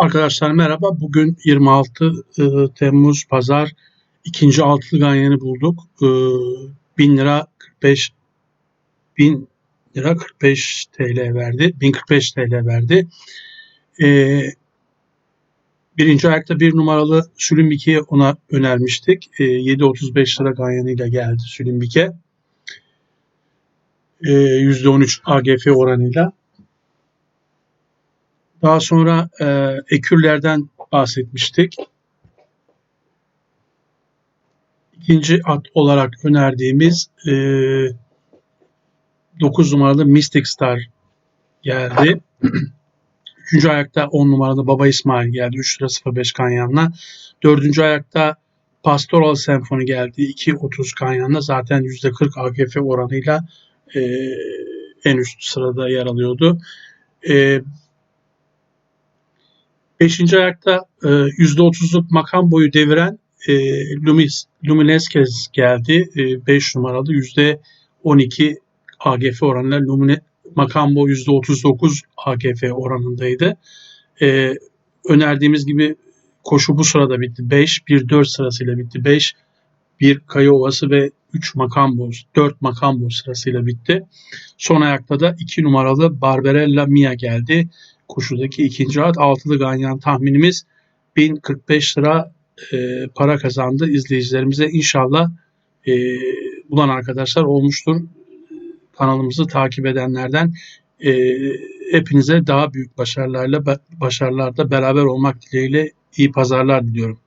Arkadaşlar merhaba. Bugün 26 e, Temmuz Pazar ikinci altılı ganyanı bulduk. E, 1000 lira 45 1000 lira 45 TL verdi. 1045 TL verdi. E, birinci ayakta bir numaralı Sülümbike'yi ona önermiştik. E, 7.35 lira ganyanıyla geldi Sülümbike. E, %13 AGF oranıyla. Daha sonra e, ekürlerden bahsetmiştik. İkinci at olarak önerdiğimiz e, 9 numaralı Mystic Star geldi. Üçüncü ayakta 10 numaralı Baba İsmail geldi. 3 lira 05 kanyanla. Dördüncü ayakta Pastoral Senfoni geldi. 2.30 kanyanla. Zaten %40 AGF oranıyla e, en üst sırada yer alıyordu. E, Beşinci ayakta e, %30'luk makam boyu deviren e, Lumis, Lumineskez geldi. 5 e, numaralı %12 AGF oranıyla Lumine, makam boyu %39 AGF oranındaydı. E, önerdiğimiz gibi koşu bu sırada bitti. 5, 1-4 sırasıyla bitti. 5, 1 Kaya Ovası ve 3 Makambo, 4 Makambo sırasıyla bitti. Son ayakta da 2 numaralı Barbarella Mia geldi koşudaki ikinci at altılı ganyan tahminimiz 1045 lira e, para kazandı izleyicilerimize. inşallah e, bulan arkadaşlar olmuştur. Kanalımızı takip edenlerden e, hepinize daha büyük başarılarla başarılarda beraber olmak dileğiyle iyi pazarlar diliyorum.